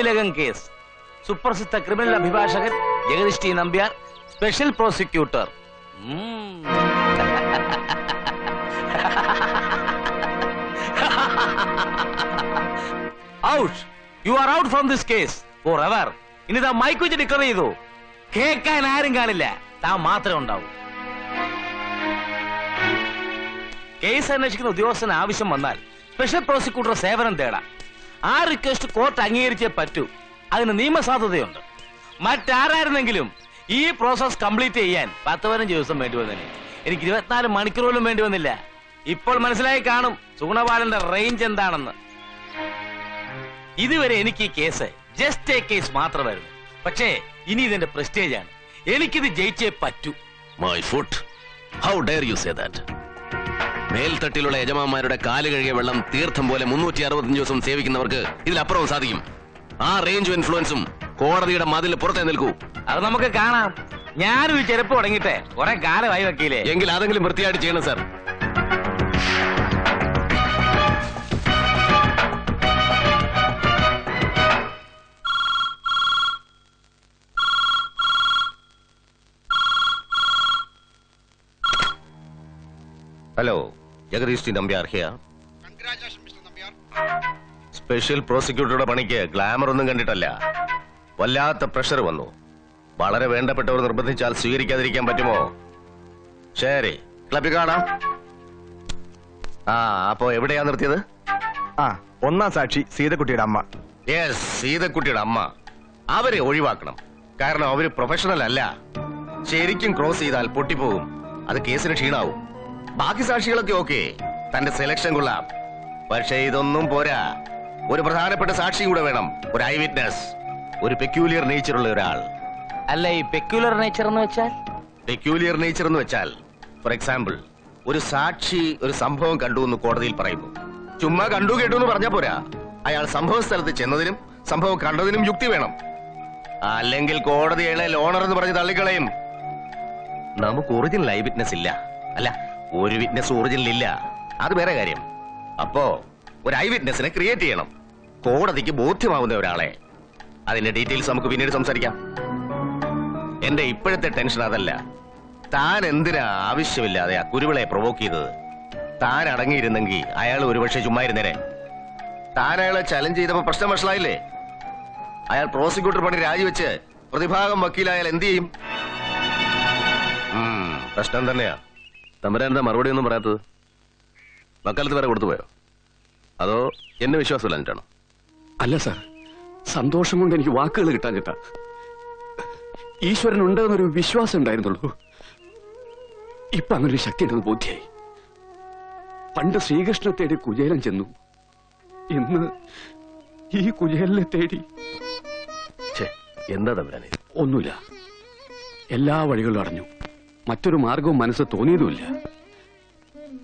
കോവിലകം case. സുപ്രസിദ്ധ criminal അഭിഭാഷകൻ Jagadish T Nambiar special prosecutor. Out you are out from this case forever ഇനി താ mic വെച്ച് ഡിക്ലർ ചെയ്തു. കേൾക്കാൻ ആരും കാണില്ല. താൻ മാത്രമേ ഉണ്ടാവൂ. കേസ് അന്വേഷിക്കുന്ന ഉദ്യോഗസ്ഥന് ആവശ്യം വന്നാൽ സ്പെഷ്യൽ പ്രോസിക്യൂട്ടർ സേവനം തേടാം. ആ റിക്വസ്റ്റ് കോർട്ട് അംഗീകരിച്ചേ പറ്റൂ. അതിന് നിയമസാധുതയുണ്ട്. മറ്റാരായിരുന്നെങ്കിലും ഈ പ്രോസസ് കംപ്ലീറ്റ് ചെയ്യാൻ പത്ത് പതിനഞ്ച് ദിവസം വേണ്ടി വന്നതിന് എനിക്ക് ഇരുപത്തിനാല് മണിക്കൂർ പോലും വേണ്ടി വന്നില്ല. ഇപ്പോൾ മനസ്സിലായി കാണും സുഗുണപാലന്റെ റേഞ്ച് എന്താണെന്ന്. ഇതുവരെ എനിക്ക് ഈ കേസ് ജസ്റ്റ് എ കേസ് മാത്രമായിരുന്നു. പക്ഷേ ഇനി ഇതിന്റെ പ്രസ്റ്റേജ് ആണ്. എനിക്കിത് ജയിച്ചേ പറ്റൂ. My foot how dare you say that മേൽത്തട്ടിലുള്ള യജമാന്മാരുടെ കാൽ കഴുകിയ വെള്ളം തീർത്ഥം പോലെ മുന്നൂറ്റി അറുപത്തഞ്ച് ദിവസം സേവിക്കുന്നവർക്ക് ഇതിലപ്പുറവും സാധിക്കും. ആ റേഞ്ച് ഇൻഫ്ലുവൻസും കോടതിയുടെ മതിൽ പുറത്തേ നിൽക്കൂ. അത് നമുക്ക് കാണാം. ഞാനൊരു ചെരുപ്പ് തുടങ്ങിട്ടെ കുറെ കാലമായി വക്കീലേ. എങ്കിൽ അതെങ്കിലും വൃത്തിയായിട്ട് ചെയ്യണം sir hello Jagadish T Nambiar here special പ്രോസിക്യൂട്ടറുടെ പണിക്ക് ഗ്ലാമർ ഒന്നും കണ്ടിട്ടല്ല. വല്ലാത്ത പ്രഷർ വന്നു. വളരെ വേണ്ടപ്പെട്ടവർ നിർബന്ധിച്ചാൽ സ്വീകരിക്കാതിരിക്കാൻ പറ്റുമോ? ശരി ക്ലബിൽ കാണാം. ആ അപ്പോ എവിടെയാ നിർത്തിയത്? ആ ഒന്നാം സാക്ഷി സീതക്കുട്ടിയുടെ അമ്മ. യെസ് സീതക്കുട്ടിയുടെ അമ്മ. അവരെ ഒഴിവാക്കണം. കാരണം അവർ പ്രൊഫഷണൽ അല്ല. ശരിക്കും ക്രോസ് ചെയ്താൽ പൊട്ടിപ്പോകും അത് കേസിന് ക്ഷീണാവും. ബാക്കി സാക്ഷികളൊക്കെ ഓക്കെ. തന്റെ സെലക്ഷൻ കൊള്ളാം. പക്ഷെ ഇതൊന്നും പോരാ. ഒരു പ്രധാനപ്പെട്ട സാക്ഷിയും കൂടെ വേണം. ഒരു ഐ വിറ്റ്നസ് ഒരു പെക്യൂലിയർ നേച്ചറുള്ള ഒരാൾ. അല്ല ഈ പെക്യൂലർ നേച്ചർ എന്ന് വെച്ചാൽ? പെക്യൂലിയർ നേച്ചർ എന്ന് വെച്ചാൽ ഫോർ എക്സാമ്പിൾ ഒരു സാക്ഷി ഒരു സംഭവം കണ്ടു എന്ന് കോടതിയിൽ പറയുന്നു. ചുമ്മാ കണ്ടു കേട്ടു എന്ന് പറഞ്ഞാ പോരാ. അയാൾ സംഭവ സ്ഥലത്ത് ചെന്നതിനും സംഭവം കണ്ടതിനും യുക്തി വേണം. അല്ലെങ്കിൽ കോടതി അയാളെ ലോണർ എന്ന് പറഞ്ഞ് തള്ളിക്കളയും. നമുക്ക് ഒറിജിനൽ ഐ വിറ്റ്നസ് ഇല്ല. അല്ല ഒരു വിറ്റ്നസ് ഒറിജിനൽ ഇല്ല. അത് വേറെ കാര്യം. അപ്പോ ഒരു ഐ വിറ്റ്നസിനെ ക്രിയേറ്റ് ചെയ്യണം. കോടതിക്ക് ബോധ്യമാവുന്ന ഒരാളെ. അതിന്റെ ഡീറ്റെയിൽസ് നമുക്ക് പിന്നീട് സംസാരിക്കാം. എന്റെ ഇപ്പോഴത്തെ ടെൻഷൻ അതല്ല. താൻ എന്തിനാ ആവശ്യമില്ലാതെ ആ കുരുവിളെ പ്രൊവോക്ക് ചെയ്തത്? താൻ അടങ്ങിയിരുന്നെങ്കിൽ അയാൾ ഒരുപക്ഷെ ചുമ്മാ ഇരുന്നേരെ താൻ അയാളെ ചലഞ്ച് ചെയ്തപ്പോ പ്രശ്നം വഷളായില്ലേ അയാൾ പ്രോസിക്യൂട്ടർ പണി രാജിവെച്ച് പ്രതിഭാഗം വക്കീലായാൽ എന്ത് ചെയ്യും? പ്രശ്നം തന്നെയാ. തമ്പുരാൻ എന്താ മറുപടി ഒന്നും പറയാത്തത്? വക്കാലത്ത് വേറെ കൊടുത്തുപോയോ അതോ എന്നെ വിശ്വാസമില്ല എന്നിട്ടാണോ അല്ല സാർ. സന്തോഷം കൊണ്ട് എനിക്ക് വാക്കുകൾ കിട്ടാൻ കിട്ട ഈശ്വരൻ ഉണ്ട് എന്നൊരു വിശ്വാസം ഉണ്ടായിരുന്നുള്ളൂ. ഇപ്പൊ അങ്ങനെ ഒരു ശക്തി ഉണ്ടെന്ന് ബോധ്യായി. പണ്ട് ശ്രീകൃഷ്ണ തേടി കുചേലൻ ചെന്നു. ഇന്ന് ഈ കുചേലിനെ തേടി എന്താ തമ്പരാനെ? ഒന്നുമില്ല. എല്ലാ വഴികളും അടഞ്ഞു. മറ്റൊരു മാർഗവും മനസ്സ് തോന്നിയതുമില്ല.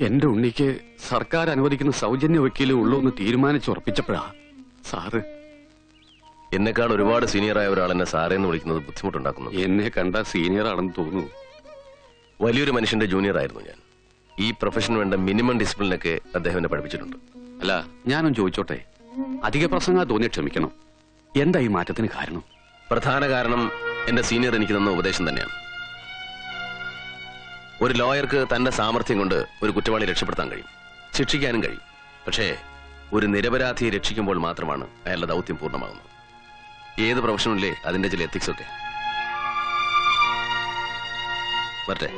എന്റെ ഉണ്ണിക്ക് സർക്കാർ അനുവദിക്കുന്ന സൗജന്യ വക്കീലേ ഉള്ളൂ എന്ന് തീരുമാനിച്ചുറപ്പിച്ചപ്പോഴാ സാറ് എന്നെക്കാൾ ഒരുപാട് സീനിയറായ ഒരാൾ എന്നെ സാറേ എന്ന് വിളിക്കുന്നത് ബുദ്ധിമുട്ടുണ്ടാക്കുന്നു. എന്നെ കണ്ട സീനിയർ ആണെന്ന് തോന്നുന്നു. വലിയൊരു മനുഷ്യന്റെ ജൂനിയർ ആയിരുന്നു ഞാൻ. ഈ പ്രൊഫഷന് വേണ്ട മിനിമം ഡിസിപ്ലിനൊക്കെ അദ്ദേഹം എന്നെ പഠിപ്പിച്ചിട്ടുണ്ട്. അല്ല ഞാനും ചോദിച്ചോട്ടെ? അധിക പ്രസംഗ തോന്നി ക്ഷമിക്കണം. എന്താ ഈ മാറ്റത്തിന് കാരണം? പ്രധാന കാരണം എന്റെ സീനിയർ എനിക്ക് തന്ന ഉപദേശം തന്നെയാണ്. ഒരു ലോയർക്ക് തന്റെ സാമർഥ്യം കൊണ്ട് ഒരു കുറ്റവാളി രക്ഷപ്പെടുത്താൻ കഴിയും. ശിക്ഷിക്കാനും കഴിയും. പക്ഷേ ഒരു നിരപരാധിയെ രക്ഷിക്കുമ്പോൾ മാത്രമാണ് അയാളുടെ ദൗത്യം പൂർണമാകുന്നത്. ഏത് പ്രൊഫഷനിലെ അതിന്റെ ചില എത്തിക്സ് ഒക്കെ. വരട്ടെ.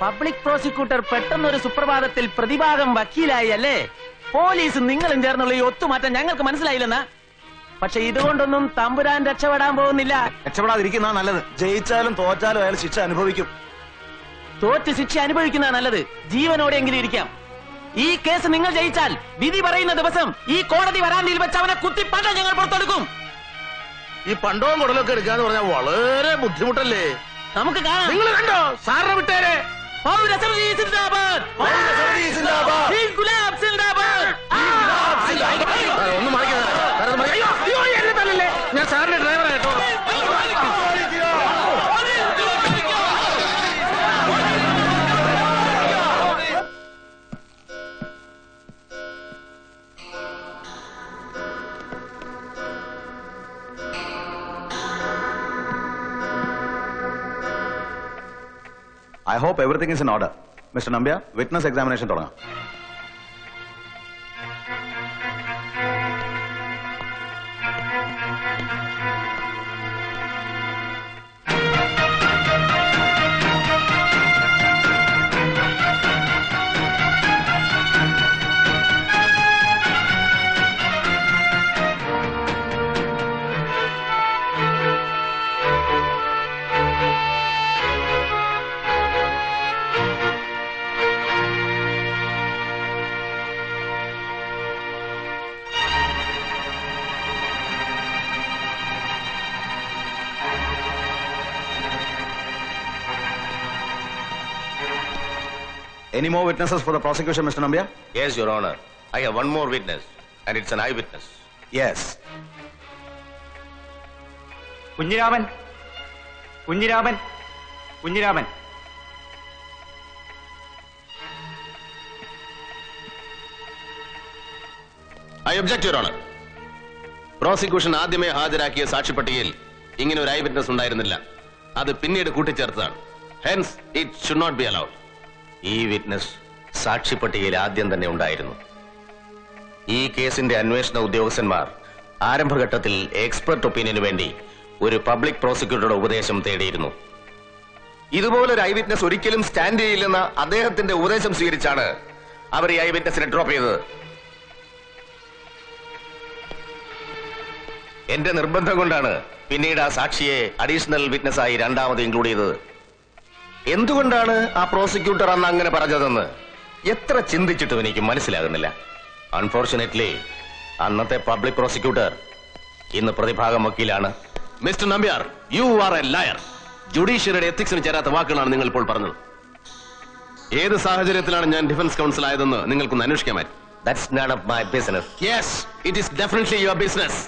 പബ്ലിക് പ്രോസിക്യൂട്ടർ പെട്ടെന്ന് ഒരു സുപ്രഭാതത്തിൽ പ്രതിഭാഗം വക്കീലായി അല്ലേ പോലീസ് നിങ്ങളും ചേർന്നുള്ള ഈ ഒത്തുമാറ്റം ഞങ്ങൾക്ക് മനസ്സിലായില്ലെന്നാ? പക്ഷെ ഇതുകൊണ്ടൊന്നും തമ്പുരാൻ രക്ഷപ്പെടാൻ പോകുന്നില്ല. രക്ഷപ്പെടാതിരിക്കുന്ന നല്ലത്. ജയിച്ചാലും തോറ്റാലും അയാൾ ശിക്ഷ അനുഭവിക്കും. തോറ്റ് ശിക്ഷ അനുഭവിക്കുന്ന നല്ലത്. ജീവനോടെങ്കിലും ഇരിക്കാം. ഈ കേസ് നിങ്ങൾ ജയിച്ചാൽ വിധി പറയുന്ന ദിവസം ഈ കോടതി വരാന്തിയിൽ വെച്ച് അവനെ കുത്തിപ്പണ്ട ഞങ്ങൾ പുറത്തെടുക്കും. ഈ പണ്ടവും കുടലൊക്കെ എടുക്കാന്ന് പറഞ്ഞാൽ വളരെ ബുദ്ധിമുട്ടല്ലേ? നമുക്ക് കാണാം. നിങ്ങൾ കണ്ടോ? സാറിനെ വിട്ടേരെ. പൗരസമിതി സിന്ദാബാദ്. ഇൻകുലാബ് സിന്ദാബാദ്. ഒന്ന് മാറിക്കുന്നത് അയ്യോ എന്നെ തല്ലല്ലേ? ഞാൻ സാറിന്റെ I everything is in order mister Nambiar witness examination തുടങ്ങാം. Any more witnesses for the prosecution, Mr. Nambia? Yes, Your Honor. I have one more witness, and it's an eyewitness. Yes. Kunhiraman Kunhiraman Kunhiraman I object your honour prosecution ആദ്യമേ ഹാജരാക്കിയ സാക്ഷിപ്പട്ടികയിൽ ഇങ്ങനെ ഒരു eye witness ഉണ്ടായിരുന്നില്ല അത് പിന്നീട് കൂട്ടിച്ചേർത്തതാണ് hence it should not be allowed ഈ witness സാക്ഷിപ്പട്ടികയിൽ ആദ്യം തന്നെ ഉണ്ടായിരുന്നു. ഈ കേസിന്റെ അന്വേഷണ ഉദ്യോഗസ്ഥന്മാർ ആരംഭഘട്ടത്തിൽ എക്സ്പെർട്ട് ഒപ്പീനിയന് വേണ്ടി ഒരു പബ്ലിക് പ്രോസിക്യൂട്ടറുടെ ഉപദേശം തേടിയിരുന്നു. ഇതുപോലൊരു ഐ വിറ്റ്നസ് ഒരിക്കലും സ്റ്റാൻഡ് ചെയ്യില്ലെന്ന അദ്ദേഹത്തിന്റെ ഉപദേശം സ്വീകരിച്ചാണ് അവർ ഈ ഐ വിറ്റ്നസിനെ ഡ്രോപ്പ് ചെയ്തത്. എന്റെ നിർബന്ധം കൊണ്ടാണ് പിന്നീട് ആ സാക്ഷിയെ അഡീഷണൽ വിറ്റ്നസ് ആയി രണ്ടാമത് ഇൻക്ലൂഡ് ചെയ്തത്. എന്തുകൊണ്ടാണ് ആ പ്രോസിക്യൂട്ടർ അന്ന് അങ്ങനെ പറഞ്ഞതെന്ന്? എത്ര ചിന്തിച്ചിട്ടും എനിക്ക് മനസ്സിലാകുന്നില്ല. അൺഫോർച്ചുനേറ്റ്ലി അന്നത്തെ പബ്ലിക് പ്രോസിക്യൂട്ടർ ഇന്ന് പ്രതിഭാഗം വക്കീലാണ്. Mister Nambiar you are a liar ജുഡീഷ്യറിയുടെ എത്തിക്സിന് ചേരാത്ത വാക്കുകളാണ് നിങ്ങൾ ഇപ്പോൾ പറഞ്ഞത്. ഏത് സാഹചര്യത്തിലാണ് ഞാൻ ഡിഫൻസ് കൗൺസിൽ ആയതെന്ന് നിങ്ങൾക്കൊന്ന് അന്വേഷിക്കാൻ പറ്റും? That's none of my business yes it is definitely your business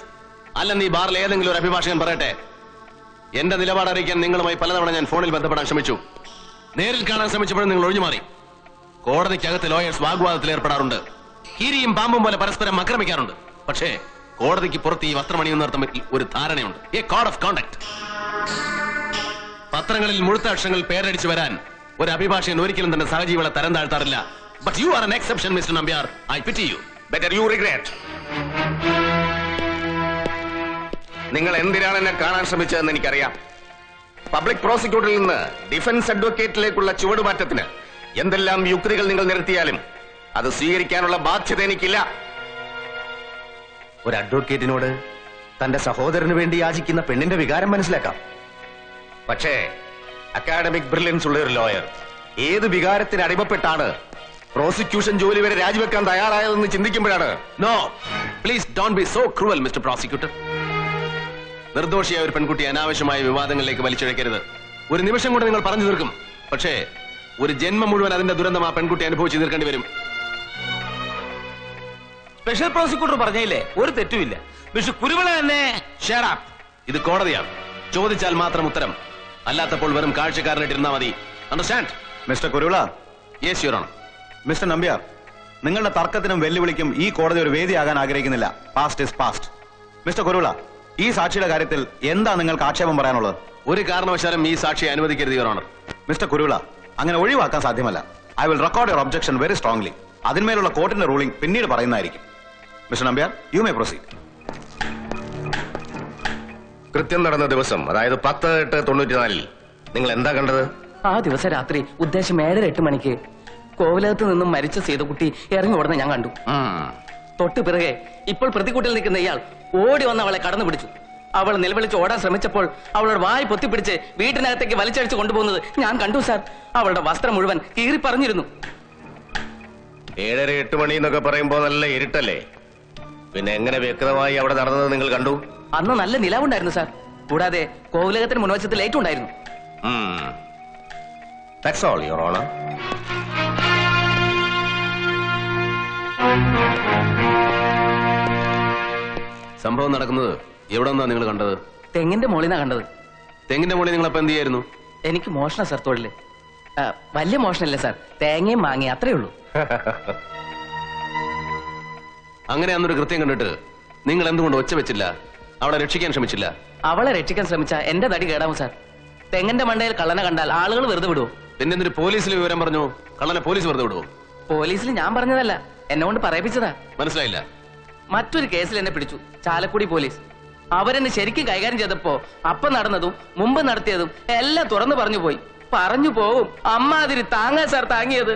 അല്ലെന്ന് ഈ ബാറിൽ ഏതെങ്കിലും ഒരു അഭിഭാഷകൻ പറയട്ടെ. എന്റെ നിലപാട് അറിയിക്കാൻ നിങ്ങളുമായി പലതവണ ഞാൻ ഫോണിൽ ബന്ധപ്പെടാൻ ശ്രമിച്ചു. നേരിൽ കാണാൻ ശ്രമിച്ചപ്പോഴും നിങ്ങൾ ഒഴിഞ്ഞു മാറി കോടതിക്കകത്ത് ലോയേഴ്സ് വാഗ്വാദത്തിൽ ഏർപ്പെടാറുണ്ട്. കീരിയും പാമ്പും പോലെ പരസ്പരം ആക്രമിക്കാറുണ്ട്. പക്ഷേ കോടതിക്ക് പുറത്ത് ഈ വസ്ത്രമണിയുന്നവർ തമ്മിൽ ഒരു ധാരണയുണ്ട്. എ കോഡ് ഓഫ് കോണ്ടക്ട് പത്രങ്ങളിൽ മുഴുത്ത അക്ഷരങ്ങൾ പേരടിച്ചു വരാൻ ഒരു അഭിഭാഷകൻ ഒരിക്കലും തന്നെ സഹജീവികളെ തരം താഴ്ത്താറില്ല. But you are an exception mister Nambiar I pity you better you regret നിങ്ങൾ എന്തിനാണ് എന്നെ കാണാൻ ശ്രമിച്ചതെന്ന് എനിക്കറിയാം. പബ്ലിക് പ്രോസിക്യൂട്ടറിൽ നിന്ന് ഡിഫൻസ് അഡ്വക്കേറ്റിലേക്കുള്ള ചുവടുമാറ്റത്തിന് എന്തെല്ലാം യുക്തികൾ നിങ്ങൾ നിരത്തിയാലും അത് സ്വീകരിക്കാനുള്ള ബാധ്യത എനിക്കില്ല. ഒരു അഡ്വക്കേറ്റിനോട് തന്റെ സഹോദരന് വേണ്ടി യാചിക്കുന്ന പെണ്ണിന്റെ വികാരം മനസ്സിലാക്കാം. പക്ഷേ അക്കാഡമിക് ബ്രില്യൻസ് ഉള്ള ഒരു ലോയർ ഏത് വികാരത്തിന് അടിമപ്പെട്ടാണ് പ്രോസിക്യൂഷൻ ജോലി വരെ രാജിവെക്കാൻ തയ്യാറായതെന്ന് ചിന്തിക്കുമ്പോഴാണ്? No please don't be so cruel mister prosecutor നിർദോഷിയായ ഒരു പെൺകുട്ടി അനാവശ്യമായ വിവാദങ്ങളിലേക്ക് വലിച്ചിഴക്കരുത്. ഒരു നിമിഷം കൊണ്ട് നിങ്ങൾ പറഞ്ഞു തീർക്കും. പക്ഷേ ഒരു ജന്മം മുഴുവൻ അതിന്റെ ദുരന്തം ആ പെൺകുട്ടി അനുഭവിച്ചു തീർക്കേണ്ടി വരും. സ്പെഷ്യൽ പ്രോസിക്യൂട്ടർ പറഞ്ഞില്ലേ? ഒരു തെറ്റുമില്ല. പക്ഷെ കുരുവിള തന്നെ ഇത് കോടതിയാണ്. ചോദിച്ചാൽ മാത്രം ഉത്തരം. അല്ലാത്തപ്പോൾ വെറും കാഴ്ചക്കാരനായിട്ടിരുന്നാ മതി. Understand mister Kuruvila. Yes your mister Nambiar നിങ്ങളുടെ തർക്കത്തിനും വെല്ലുവിളിക്കും ഈ കോടതി ഒരു വേദിയാകാൻ ആഗ്രഹിക്കുന്നില്ല. Past is past mister Kuruvila ഈ സാക്ഷിയുടെ കാര്യത്തിൽ എന്താ നിങ്ങൾക്ക് ആക്ഷേപം പറയാനുള്ളത്? ഒരു കാരണവശാലും ഈ സാക്ഷിയെ അനുവദിക്കരുത് യുവർ ഓണർ മിസ്റ്റർ കുരുവിള അങ്ങനെ ഒഴിവാക്കാൻ സാധ്യമല്ല. I will record your objection very strongly അതിന്മേലുള്ള കോർട്ടിന്റെ റൂളിംഗ് പിന്നീട് പറയുന്നതായിരിക്കും. Mister Nambiar you may proceed കൃത്യം നടന്ന ദിവസം അതായത് പത്ത് എട്ട് തൊണ്ണൂറ്റിനാലിൽ നിങ്ങൾ എന്താ കണ്ടത്? ആ ദിവസം രാത്രി ഉദ്ദേശം ഏഴര എട്ട് മണിക്ക് കോവിലകത്ത് നിന്നും മരിച്ച സീതകുട്ടി ഇറങ്ങി ഓടുന്ന ഞാൻ കണ്ടു. തൊട്ടു പിറകെ ഇപ്പോൾ പ്രതിക്കൂട്ടിൽ നിൽക്കുന്ന ഇയാൾ ഓടി വന്ന് അവളെ കടന്നു പിടിച്ചു. അവൾ നിലവിളിച്ച് ഓടാൻ ശ്രമിച്ചപ്പോൾ അവളുടെ വായ് പൊത്തിപ്പിടിച്ച് വീട്ടിനകത്തേക്ക് വലിച്ചടിച്ച് കൊണ്ടുപോകുന്നത് ഞാൻ കണ്ടു സാർ. അവളുടെ വസ്ത്രം മുഴുവൻ കീറി പറഞ്ഞിരുന്നു ഏഴര എട്ട് മണി എന്നൊക്കെ പറയുമ്പോ നല്ല ഇരുട്ടല്ലേ? പിന്നെ എങ്ങനെ വ്യക്തമായി അവിടെ നടന്നത് നിങ്ങൾ കണ്ടു? അന്ന് നല്ല നിലാവുണ്ടായിരുന്നു സാർ. കൂടാതെ കോവിലകത്തിന് മുൻവശത്ത് ലൈറ്റ് ഉണ്ടായിരുന്നു. ദാറ്റ്സ് ഓൾ യുവർ ഓണർ സംഭവം നടക്കുന്നത് എവിടെ നിന്നാ നിങ്ങൾ കണ്ടത്? തെങ്ങിന്റെ മുകളിൽ നിന്നാ കണ്ടത്. തെങ്ങിന്റെ മോളിൽ നിങ്ങൾ അപ്പൊ എന്ത് ചെയ്യായിരുന്നു? എനിക്ക് മോഷണ സാർ തൊഴിൽ. വലിയ മോഷണല്ലേ സാർ? തേങ്ങയും മാങ്ങയും അത്രേ ഉള്ളൂ. അങ്ങനെ അന്നൊരു കൃത്യം കണ്ടിട്ട് നിങ്ങൾ എന്തുകൊണ്ട് ഒച്ച വെച്ചില്ല? അവളെ രക്ഷിക്കാൻ ശ്രമിച്ചില്ല? അവളെ രക്ഷിക്കാൻ ശ്രമിച്ച എന്റെ തടി കേടാവും സാർ. തെങ്ങിന്റെ മണ്ടയിൽ കള്ളനെ കണ്ടാൽ ആളുകൾ വെറുതെ വിടുവോ? പിന്നെ എന്തൊരു പോലീസിൽ വിവരം പറഞ്ഞു? കള്ളനെ പോലീസ് വെറുതെ വിടുവോ? പോലീസിൽ ഞാൻ പറഞ്ഞതല്ല. എന്നെ കൊണ്ട് പറയിപ്പിച്ചതാ. മനസ്സിലായില്ല. മറ്റൊരു കേസിൽ എന്നെ പിടിച്ചു. ചാലക്കുടി പോലീസ്. അവരെന്നെ ശരിക്കും കൈകാര്യം ചെയ്തപ്പോ അപ്പം നടന്നതും മുമ്പ് നടത്തിയതും എല്ലാം തുറന്നു പറഞ്ഞു പോയി. പറഞ്ഞു പോവും. അമ്മാതിരി താങ്ങാ സാർ താങ്ങിയത്.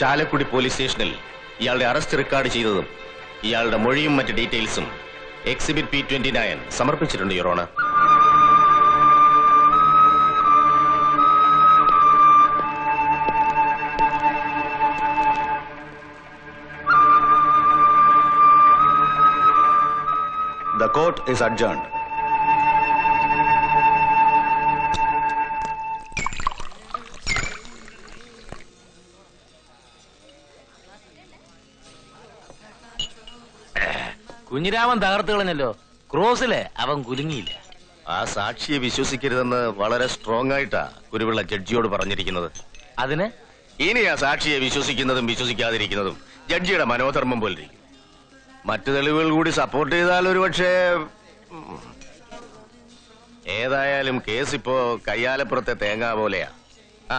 ചാലക്കുടി പോലീസ് സ്റ്റേഷനിൽ ഇയാളുടെ അറസ്റ്റ് റെക്കോർഡ് ചെയ്തതും ഇയാളുടെ മൊഴിയും മറ്റ് ഡീറ്റെയിൽസും എക്സിബിറ്റ് പി ട്വന്റി നയൻ സമർപ്പിച്ചിട്ടുണ്ട് your The court is adjourned. കുഞ്ഞിരാമൻ തകർത്ത് കളഞ്ഞല്ലോ. ക്രോസിലെ അവൻ കുലുങ്ങിയില്ല. ആ സാക്ഷിയെ വിശ്വസിക്കരുതെന്ന് വളരെ സ്ട്രോങ് ആയിട്ടാ കുരുവിള്ള ജഡ്ജിയോട് പറഞ്ഞിരിക്കുന്നത്. അതിന്? ഇനി ആ സാക്ഷിയെ വിശ്വസിക്കുന്നതും വിശ്വസിക്കാതിരിക്കുന്നതും ജഡ്ജിയുടെ മനോധർമ്മം പോലെ ഇരിക്കും മറ്റു തെളിവുകൾ കൂടി സപ്പോർട്ട് ചെയ്താൽ ഒരു പക്ഷേ ഏതായാലും കേസ് ഇപ്പോ കയ്യാലപ്പുറത്തെ തേങ്ങ പോലെയാ. ആ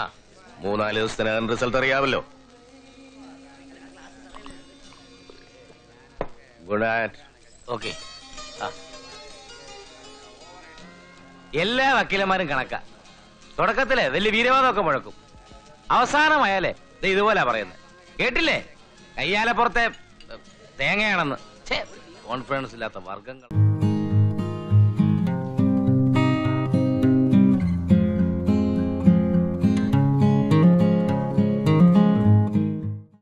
മൂന്നാൽ ദിവസത്തിനകം റിസൾട്ട് അറിയാമല്ലോ ഗുഡ് നൈറ്റ് ഓക്കെ എല്ലാ വക്കീലന്മാരും കണക്കാ. തുടക്കത്തിൽ വലിയ വീരവാദമൊക്കെ മുഴക്കും. അവസാനമായാലേ ഇതുപോലെ പറയുന്നത് കേട്ടില്ലേ? കയ്യാലപ്പുറത്തെ തേങ്ങയാണെന്ന്. കോൺഫിഡൻസ് ഇല്ലാത്ത വർഗങ്ങൾ